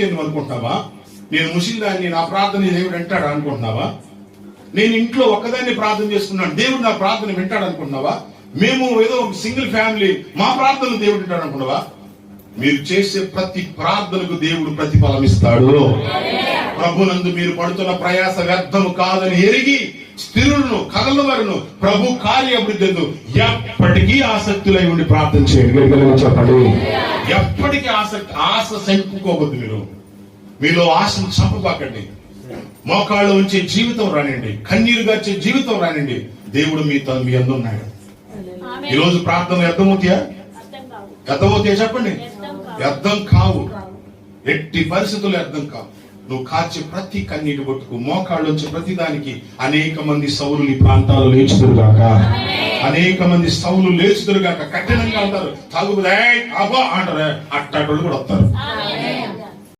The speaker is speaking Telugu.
నేను అనుకుంటున్నావా? నేను ముసిల్దాన్ని నా ప్రార్థన దేవుడు వింటాడు అనుకుంటున్నావా? నేను ఇంట్లో ఒక్కదాన్ని ప్రార్థన చేసుకున్నాను దేవుడు నా ప్రార్థన వింటాడు అనుకుంటున్నావా? మేము ఏదో సింగిల్ ఫ్యామిలీ మా ప్రార్థనలు దేవుడు వింటాడు అనుకున్నావా మీరు చేసే ప్రతి ప్రార్థనకు దేవుడు ప్రతిఫలం ఇస్తాడు. ప్రభునందు మీరు పడుతున్న ప్రయాస వ్యర్థము కాదని ఎరిగి స్థిరులను కదలవరును ప్రభు కార్యభివృద్ధి ఎప్పటికీ ఆసక్తులై ఉండి ప్రార్థన చేయండి. చెప్పండి ఎప్పటికీ ఆసక్తి ఆశ చంపుకోవద్దు మీరు మీలో ఆశను చంపబాకండి. మోకాళ్ళు ఉంచే జీవితం రానండి కన్నీరు గార్చే జీవితం రానండి దేవుడు మీతో మీ అందున్నాడు ఈ రోజు ప్రార్థన వ్యర్థమవుతాయా? వ్యర్థమవుతాయా చెప్పండి? వ్యర్థం కావు. ఎట్టి పరిస్థితులు అర్థం కావు. నువ్వు కాచి ప్రతి కన్నీటి కొట్టుకు మోకాళ్ళు వచ్చే ప్రతి దానికి అనేక మంది సౌలు నీ ప్రాంతాల్లో లేచుదురుగాక. అనేక మంది సౌలు లేచుదురుగాక. కఠినంగా అంటారు. తాగుబోదే అబ్బా అంటారు. అట్టాటోళ్ళు కూడా వస్తారు.